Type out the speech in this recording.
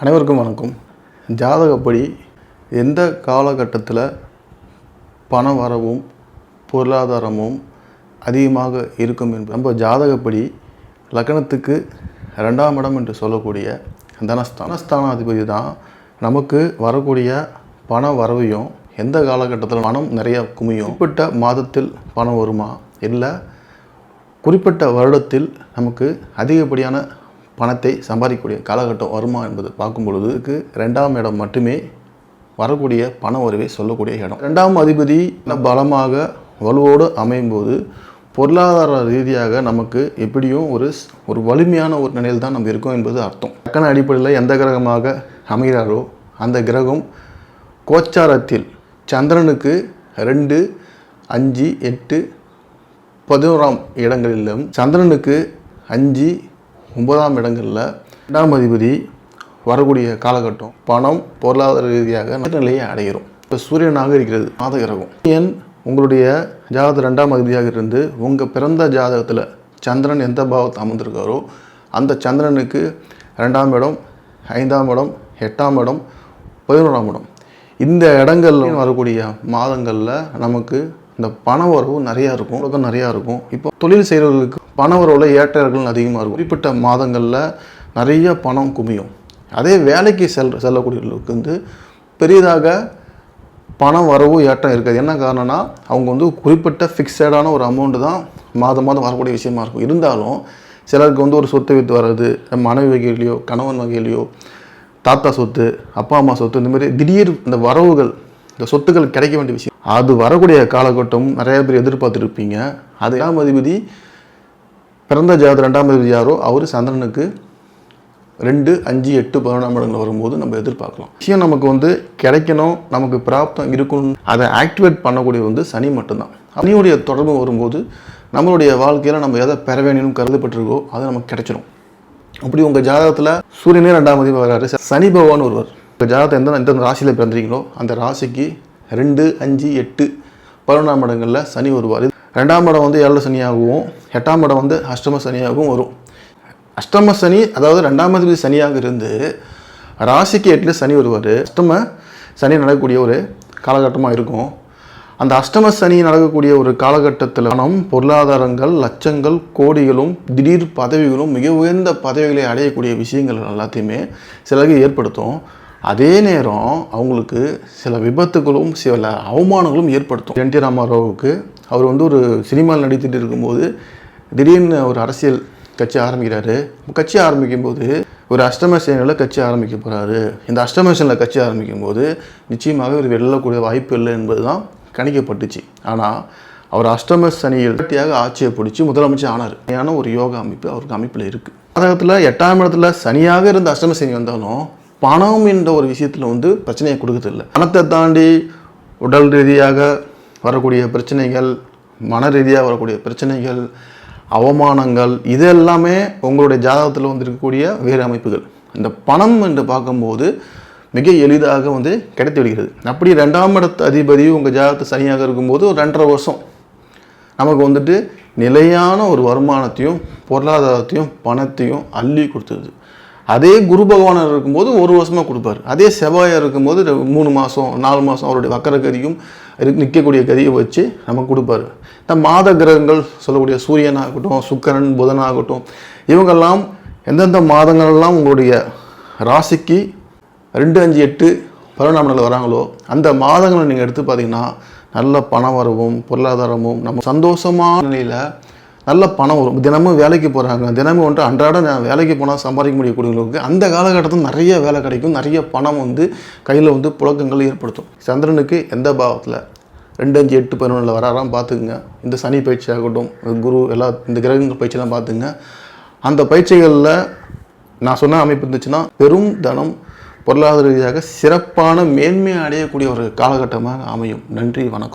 அனைவருக்கும் வணக்கம். ஜாதகப்படி எந்த காலகட்டத்தில் பண வரவும் பொருளாதாரமும் அதிகமாக இருக்கும் என்பது நம்ம ஜாதகப்படி லக்னத்துக்கு ரெண்டாம் இடம் என்று சொல்லக்கூடிய தனஸ்தான ஸ்தானாதிபதி தான் நமக்கு வரக்கூடிய பண வரவையும் எந்த காலகட்டத்தில் பணம் நிறைய குமியும். குறிப்பிட்ட மாதத்தில் பணம் வருமா? இல்லை குறிப்பிட்ட வருடத்தில் நமக்கு அதிகப்படியான பணத்தை சம்பாதிக்கக்கூடிய காலகட்டம் வருமா என்பதை பார்க்கும் பொழுதுக்கு ரெண்டாம் இடம் மட்டுமே வரக்கூடிய பண வரவை சொல்லக்கூடிய இடம். ரெண்டாம் அதிபதி பலமாக வலுவோடு அமையும் போது பொருளாதார ரீதியாக நமக்கு எப்படியும் ஒரு ஒரு வலிமையான ஒரு நிலையில் தான் நம்ம இருக்கோம் என்பது அர்த்தம். டக்கன அடிப்படையில் எந்த கிரகமாக அமைகிறாரோ அந்த கிரகம் கோச்சாரத்தில் சந்திரனுக்கு ரெண்டு அஞ்சு எட்டு பதினோராம் இடங்களிலும் சந்திரனுக்கு அஞ்சு ஒன்பதாம் இடங்களில் ரெண்டாம் அதிபதி வரக்கூடிய காலகட்டம் பணம் பொருளாதார ரீதியாக நிலையை அடைகிறோம். இப்போ சூரியனாக இருக்கிறது மாத கிரகம் சூரியன் உங்களுடைய ஜாதகத்து ரெண்டாம் அதிபதியாக இருந்து உங்கள் பிறந்த ஜாதகத்தில் சந்திரன் எந்த பாவத்தை அமர்ந்திருக்காரோ அந்த சந்திரனுக்கு ரெண்டாம் இடம் ஐந்தாம் இடம் எட்டாம் இடம் பதினோராம் இடம். இந்த இடங்கள்ல வரக்கூடிய மாதங்களில் நமக்கு இந்த பண வரவு நிறையா இருக்கும் உலகம் நிறையா இருக்கும். இப்போ தொழில் செய்கிறவர்களுக்கு பண வரவில் ஏற்றங்கள் அதிகமாக இருக்கும். குறிப்பிட்ட மாதங்களில் நிறைய பணம் குமியும் அதே வேலைக்கு செல் செல்லக்கூடியவர்களுக்கு வந்து பெரிதாக பணம் வரவும் ஏற்றம் இருக்காது. என்ன காரணம்னா அவங்க வந்து குறிப்பிட்ட ஃபிக்ஸடான ஒரு அமௌண்ட்டு தான் மாதம் மாதம் வரக்கூடிய விஷயமா இருக்கும். இருந்தாலும் சிலருக்கு வந்து ஒரு சொத்து வித்து வர்றது மனைவி வகையிலையோ கணவன் வகையிலையோ தாத்தா சொத்து அப்பா அம்மா சொத்து இந்த மாதிரி திடீர் இந்த வரவுகள் இந்த சொத்துக்கள் கிடைக்க வேண்டிய விஷயம். அது வரக்கூடிய காலகட்டம் நிறைய பேர் எதிர்பார்த்துருப்பீங்க. அது ஏழாம் அதிபதி பிறந்த ஜாதகம் ரெண்டாம் அதிபதி யாரோ அவர் சந்திரனுக்கு ரெண்டு அஞ்சு எட்டு பதினொன்றாம் இடங்கள் வரும்போது நம்ம எதிர்பார்க்கலாம். விஷயம் நமக்கு வந்து கிடைக்கணும் நமக்கு பிராப்தம் இருக்கணும் அதை ஆக்டிவேட் பண்ணக்கூடிய வந்து சனி மட்டும்தான். சனியுடைய தொடர்பு வரும்போது நம்மளுடைய வாழ்க்கையில் நம்ம எதை பெற வேணும்னு கருதப்பட்டிருக்கோ அது நமக்கு கிடைச்சிரும். அப்படி உங்கள் ஜாதகத்தில் சூரியனே ரெண்டாம் அதிபதி வர்றாரு சனி பகவான் ஒருவர் உங்கள் ஜாதகத்தை எந்த எந்த ராசியில் பிறந்தீங்களோ அந்த ராசிக்கு ரெண்டு அஞ்சு எட்டு பதினொன்றாம் இடங்களில் சனி வருவார். ரெண்டாம் இடம் வந்து ஏழு சனியாகவும் எட்டாம் இடம் வந்து அஷ்டம சனியாகவும் வரும். அஷ்டம சனி அதாவது ரெண்டாம் அதிபதி சனியாக இருந்து ராசிக்கு எட்டில் சனி வருவார். அஷ்டம சனி நடக்கக்கூடிய ஒரு காலகட்டமாக இருக்கும். அந்த அஷ்டம சனி நடக்கக்கூடிய ஒரு காலகட்டத்தில் பணம் பொருளாதாரங்கள் லட்சங்கள் கோடிகளும் திடீர் பதவிகளும் மிக உயர்ந்த பதவிகளை அடையக்கூடிய விஷயங்கள் எல்லாத்தையுமே சிலருக்கு ஏற்படுத்தும். அதே நேரம் அவங்களுக்கு சில விபத்துகளும் சில அவமானங்களும் ஏற்படுத்தும். என் டி ராமாராவுக்கு அவர் வந்து ஒரு சினிமாவில் நடித்துட்டு இருக்கும்போது திடீர்னு ஒரு அரசியல் கட்சி ஆரம்பிக்கிறாரு. கட்சி ஆரம்பிக்கும் போது ஒரு அஷ்டமசேனில் கட்சி ஆரம்பிக்க போகிறாரு இந்த அஷ்டமசேனில் கட்சி ஆரம்பிக்கும் போது நிச்சயமாக இவர் வெல்லக்கூடிய வாய்ப்பு இல்லை என்பது தான் கணிக்கப்பட்டுச்சு. ஆனால் அவர் அஷ்டம சனியில் கட்டியாக ஆட்சியை பிடிச்சி முதலமைச்சர் ஆனார். ஏன்னா ஒரு யோகா அமைப்பு அவருக்கு அமைப்பில் இருக்குது ஜாதகத்தில் எட்டாம் இடத்துல சனியாக இருந்த அஷ்டம சனி வந்தாலும் பணம் என்ற ஒரு விஷயத்தில் வந்து பிரச்சனையை கொடுக்கறதில்ல. பணத்தை தாண்டி உடல் ரீதியாக வரக்கூடிய பிரச்சனைகள் மன ரீதியாக வரக்கூடிய பிரச்சனைகள் அவமானங்கள் இது எல்லாமே உங்களுடைய ஜாதகத்தில் வந்து இருக்கக்கூடிய வேறு அமைப்புகள். இந்த பணம் என்று பார்க்கும்போது மிக எளிதாக வந்து கிடைத்து விடுகிறது. அப்படி ரெண்டாம் இடத்து அதிபதி உங்கள் ஜாதகத்தை சனியாக இருக்கும்போது ஒரு ரெண்டரை வருஷம். நமக்கு வந்துட்டு நிலையான ஒரு வருமானத்தையும் பொருளாதாரத்தையும் பணத்தையும் அள்ளி கொடுத்துருது அதே குரு பகவானர் இருக்கும்போது ஒரு வருஷமாக கொடுப்பாரு. அதே செவ்வாயாக இருக்கும்போது மூணு மாதம் நாலு மாதம் அவருடைய வக்கர கதியும் நிற்கக்கூடிய கதியை வச்சு நமக்கு கொடுப்பாரு. இந்த மாத கிரகங்கள் சொல்லக்கூடிய சூரியனாகட்டும் சுக்கரன் புதனாகட்டும் இவங்கெல்லாம் எந்தெந்த மாதங்கள்லாம் உங்களுடைய ராசிக்கு ரெண்டு அஞ்சு எட்டு பதினொன்றாம் நாள் வராங்களோ அந்த மாதங்களை நீங்கள் எடுத்து பார்த்தீங்கன்னா நல்ல பணம் வரவும் பொருளாதாரமும் நம்ம சந்தோஷமான நிலையில் நல்ல பணம் வரும். தினமும் வேலைக்கு போகிறாங்க தினமும் வந்துட்டு அன்றாட நான் வேலைக்கு போனால் சம்பாதிக்க முடியக்கூடியவங்களுக்கு அந்த காலகட்டத்தில் நிறைய வேலை கிடைக்கும். நிறைய பணம் வந்து கையில் வந்து புழக்கங்கள் ஏற்படுத்தும். சந்திரனுக்கு எந்த பாவத்தில்? ரெண்டு அஞ்சு எட்டு பதினொன்றில் வராராம் பார்த்துக்குங்க இந்த சனி பயிற்சி ஆகட்டும் குரு எல்லா இந்த கிரகங்கள் பயிற்சியெல்லாம் பார்த்துங்க அந்த பயிற்சிகளில் நான் சொன்ன அமைப்பு இருந்துச்சுன்னா பெரும் தனம் பொருளாதார ரீதியாக சிறப்பான மேன்மை அடையக்கூடிய ஒரு காலகட்டமாக அமையும். நன்றி வணக்கம்.